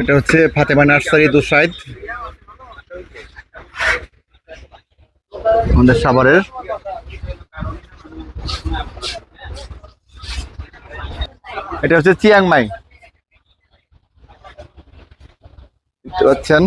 এটা হচ্ছে ফাতেমা নার্সারি দুসাইদ আমাদের সাভারের। এটা হচ্ছে চিয়াংমাই। দেখতে পাচ্ছেন?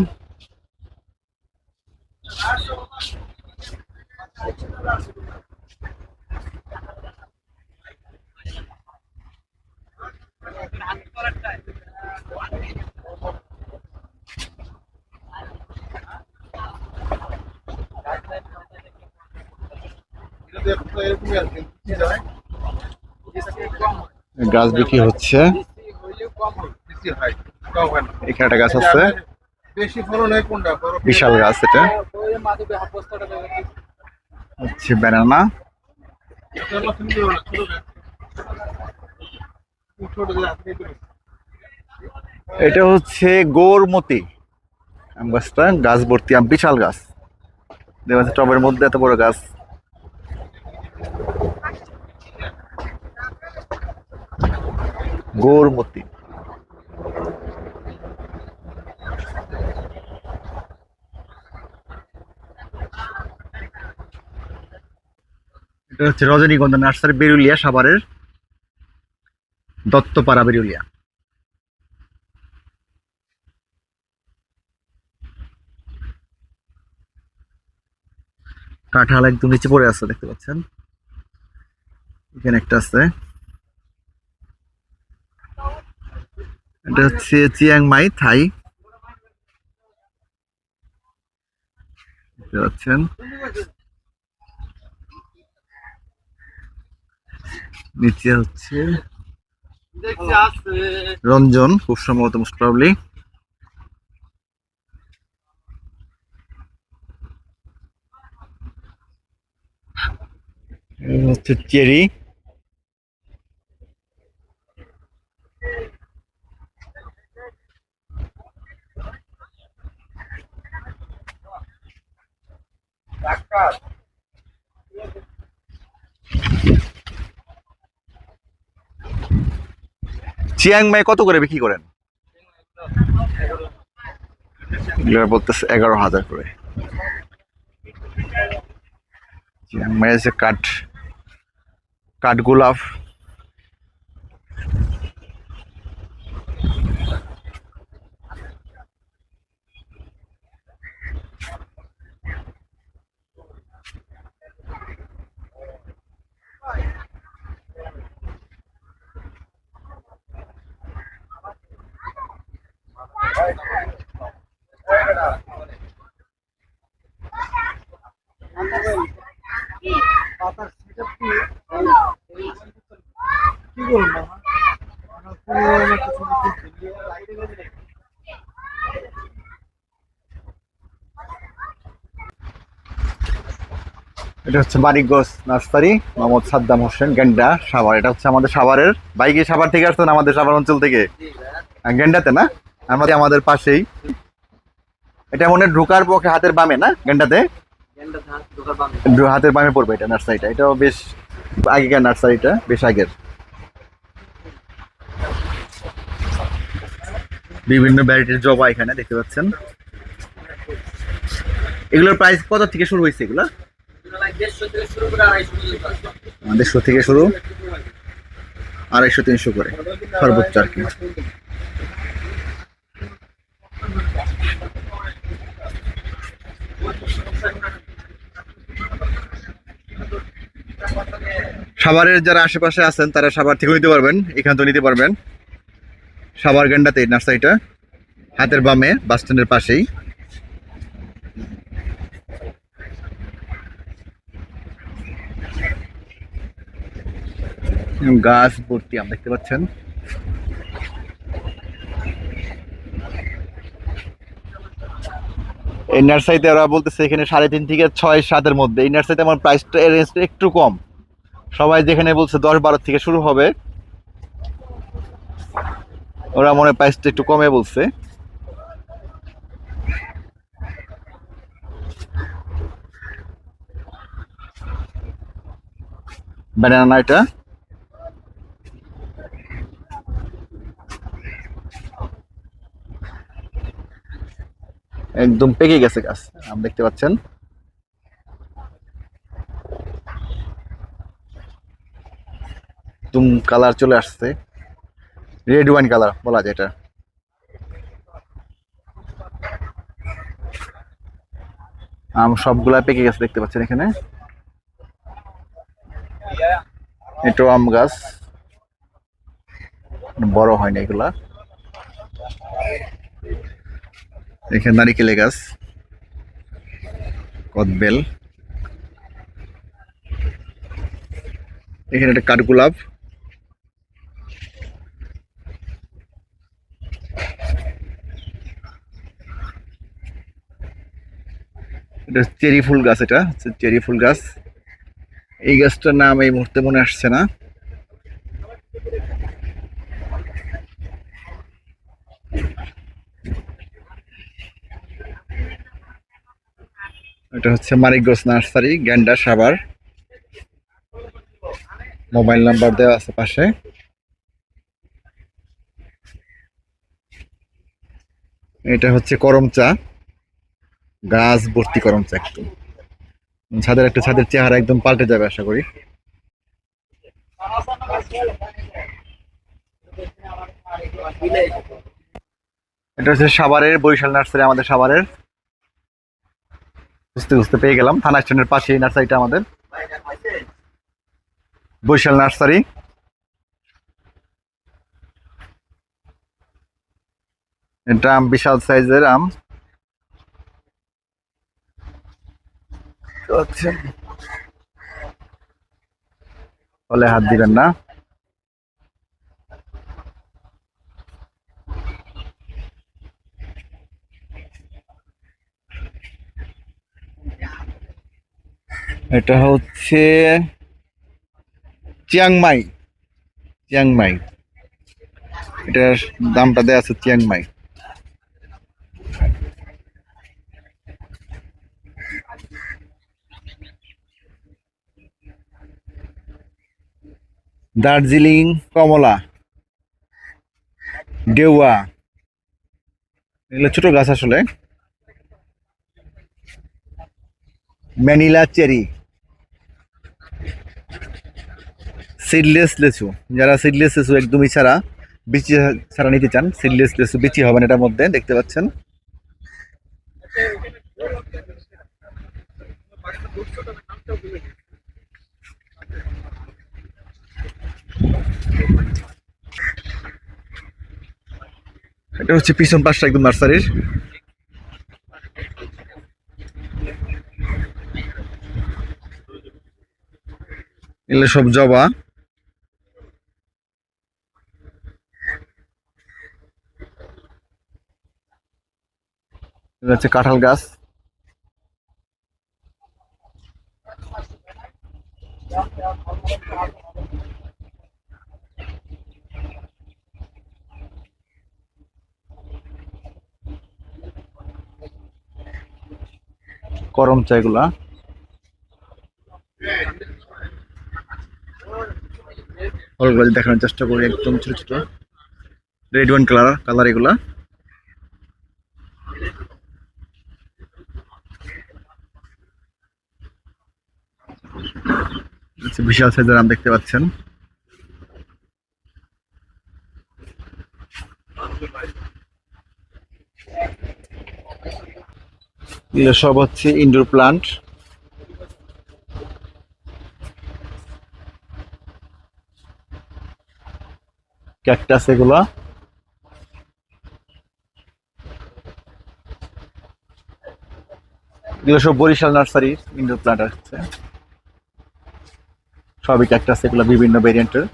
গাছ বিক্রি হচ্ছে। এখানে একটা গাছ আছে। বিশাল গাছ এটা। হচ্ছে ব্যানানা এটা হচ্ছে গোরমতি আম গাছটা। গাছ ভর্তি আম, বিশাল গাছ। দেখা যাচ্ছে টবের মধ্যে এত বড় গাছ। গোরমতি এটা হচ্ছে রজনীগন্ধা নার্সারি বেরুলিয়া সাভারের দত্তপাড়া বেরুলিয়া। কাঁঠাল একদম নিচে পড়ে আছে, দেখতে পাচ্ছেন? এখানে একটা আছে। এটা হচ্ছে চিয়াং মাই, থাই। পাচ্ছেন? নিচে হচ্ছে রঞ্জন খুব সম্ভবত মোস্ট প্রবলি হচ্ছে চেরি। ডাক্তার চিয়াং মাই কত করে বিক্রি করেন? বলতেছে এগারো হাজার করে। চিয়াং মাই আছে কাঠ কাঠ এটা হচ্ছে মানিকগঞ্জ নার্সারি মোহাম্মদ সাদ্দাম হোসেন গেন্ডা সাভার। এটা হচ্ছে আমাদের সাভারের। বাইকে সাভার থেকে আসতেন আমাদের সাভার অঞ্চল থেকে? আহ, গেন্ডাতে না? আমাদের আমাদের পাশেই। এটা মনে ঢোকার পক্ষে হাতের বামে না, গেন্ডাতে? হাতের বামে পড়বে এটা নার্সারিটা। এটাও বেশ আগেকার নার্সারিটা, বেশ আগের। বিভিন্ন ভ্যারাইটির জবা এখানে দেখতে পাচ্ছেন। এগুলোর প্রাইস কত থেকে শুরু হয়েছে এগুলো? দেড়শো থেকে শুরু। আড়াইশো, তিনশো করে, সর্বোচ্চ আর কি। সাভারের যারা আশেপাশে আছেন, তারা সাভার থেকেও নিতে পারবেন, এখান থেকে নিতে পারবেন। সাভার গেন্ডাতে এই নার্সারিটা, হাতের বামে, বাস স্ট্যান্ডের পাশেই। গাছ ভর্তি আম দেখতে পাচ্ছেন। এই নার্সারিতে ওরা বলতেছে এখানে সাড়ে তিন থেকে ছয় সাতের মধ্যে। এই নার্সারিতে আমার প্রাইসটা রেঞ্জটা একটু কম। সবাই যেখানে বলছে দশ বারো থেকে শুরু হবে, ওরা মনে প্রাইসটা একটু কমে বলছে। ব্যানানা এটা। একদম পেকে গেছে গাছ। আম দেখতে পাচ্ছেন। একদম কালার চলে আসছে। রেড ওয়াইন কালার বলা যায় এটা। আম সবগুলা পেকে গেছে দেখতে পাচ্ছেন এখানে। এটাও আম গাছ। বড় হয়নি এগুলা। এখানে নারিকেলে গাছ, কদবেল। এখানে একটা কাঠগোলাপ। এটা চেরি ফুল গাছ এটা চেরি ফুল গাছ। এই গাছটার নাম এই মুহূর্তে মনে আসছে না। এটা হচ্ছে Manikganj nursery, Genda Savar. Mobile number দেওয়া আছে পাশে। এটা হচ্ছে করম চা। গাছ ভর্তি করম চা একদম ছাদের একটা ছাদের চেহারা একদম পাল্টে যাবে, আশা করি। এটা হচ্ছে সাভারের বরিশাল নার্সারি, আমাদের সাভারের। বুঝতে বুঝতে পেয়ে গেলাম। থানা স্ট্যান্ডের পাশে এই নার্সারিটা আমাদের। বরিশাল নার্সারি। এটা আম বিশাল সাইজের আম। আচ্ছা। ফলে হাত দিবেন না। এটা হচ্ছে চিয়াংমাই চিয়াংমাই এটার দামটা দেওয়া আছে চিয়াংমাই দার্জিলিং, কমলা ডেউয়া এগুলো ছোট গাছ আসলে। Manila cherry. সিডলেস লেচু যারা সিডলেস লেচু একদমই ছাড়া বিচি ছাড়া নিতে চান সিডলেস লেচু বিচি হবেন এটার মধ্যে, দেখতে পাচ্ছেন। এটা হচ্ছে পিছন পাশটা একদম নার্সারির। এগুলো সব জবা। হচ্ছে কাঁঠাল গাছ। করম চা এগুলা ফলগুলো দেখানোর চেষ্টা করি, একদম ছোট ছোট। রেড ওয়ান কালার কালার এগুলা আচ্ছা, বিশাল সাইজের আম দেখতে পাচ্ছেন। সব হচ্ছে ইনডোর প্লান্ট ক্যাকটাস এগুলা। এগুলো সব বরিশাল নার্সারি ইনডোর প্লান্ট আসছে সবই ক্যাকটাস এগুলো বিভিন্ন ভেরিয়েন্টের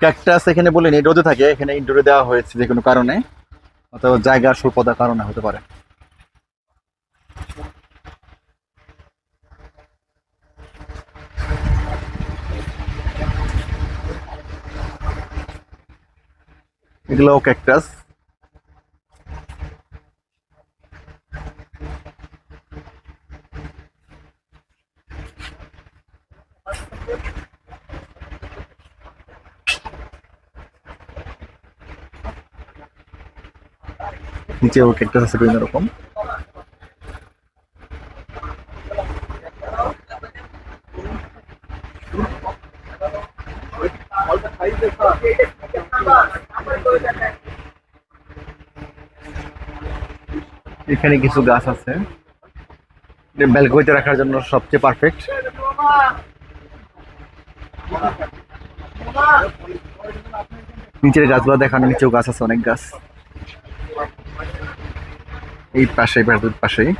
ক্যাকটাস এখানে বলেন রোদে থাকে, এখানে ইনডোরে দেওয়া হয়েছে যে কোনো কারণে, অথবা জায়গার স্বল্পতার কারণে হতে পারে। এগুলোও ক্যাকটাস নিচেও ক্যাকটাস আছে বিভিন্ন রকম। এখানে কিছু গাছ আছে। ব্যালকনিতে রাখার জন্য সবচেয়ে পারফেক্ট নিচের গাছগুলো দেখানো নিচেও গাছ আছে অনেক গাছ। এই পাশে বেড়াতের পাশেই।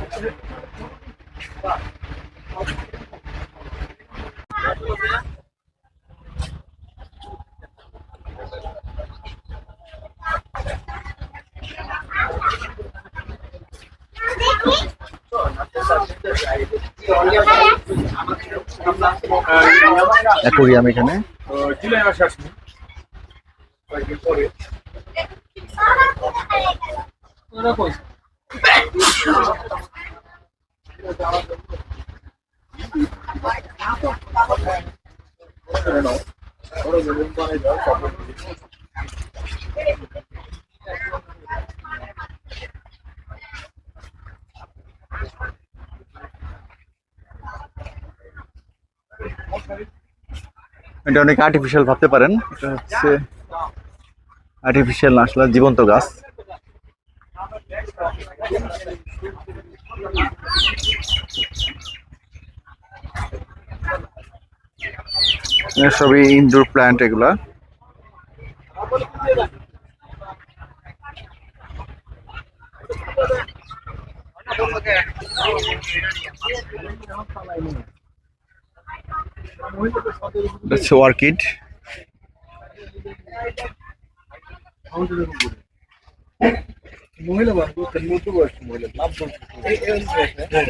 অ্যাকোরিয়াম এখানে জুলাই মাসে আসবি কয়েকদিন পরে ওরা এটা অনেক আর্টিফিশিয়াল ভাবতে পারেন। এটা হচ্ছে আর্টিফিশিয়াল না, আসলে জীবন্ত গাছ। সবই ইনডোর প্ল্যান্ট এগুলা।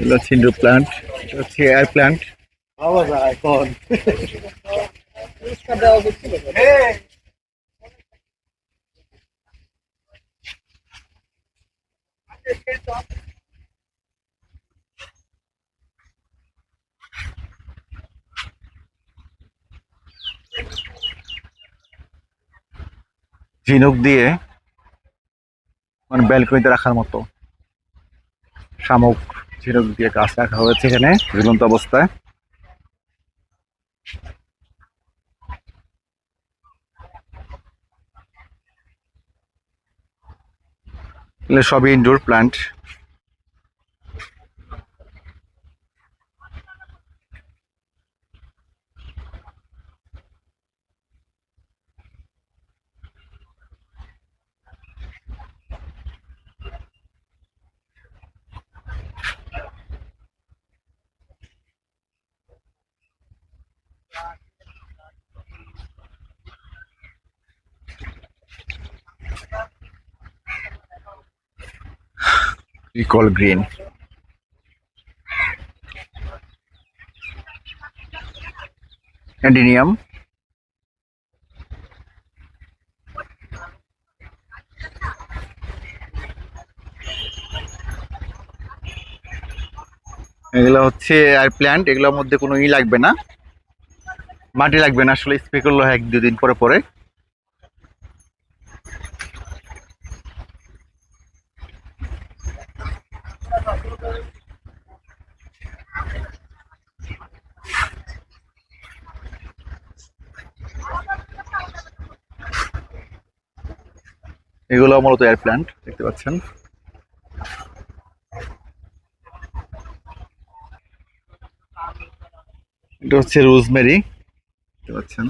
হচ্ছে ইনডোর প্ল্যান্ট এটা হচ্ছে এয়ার যায় এখন ঝিনুক দিয়ে মানে ব্যালকনিতে রাখার মতো শামুক ঝিনুক দিয়ে গাছ রাখা হয়েছে এখানে, ঝুলন্ত অবস্থায়। সবই ইনডোর প্ল্যান্ট recall green. অ্যান্ডিনিয়াম এগুলো হচ্ছে আর প্ল্যান্ট এগুলোর মধ্যে কোনো ই লাগবে না। মাটি লাগবে না, আসলে স্প্রে করলে এক দুদিন পরে পরে। এগুলো মূলত এয়ার প্ল্যান্ট দেখতে পাচ্ছেন। এটা হচ্ছে রোজমেরি দেখতে পাচ্ছেন।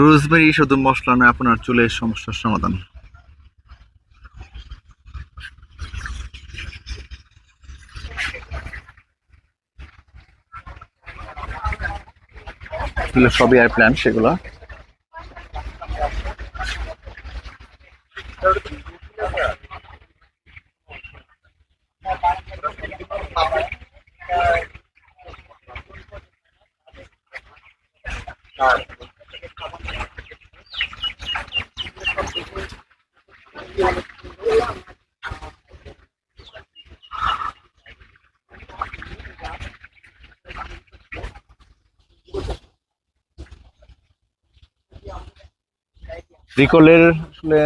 রোজমেরি শুধু মশলা নয়, আপনার চুলের সমস্যার সমাধান। সবই এয়ার প্ল্যান্ট সেগুলো। রিকলের আসলে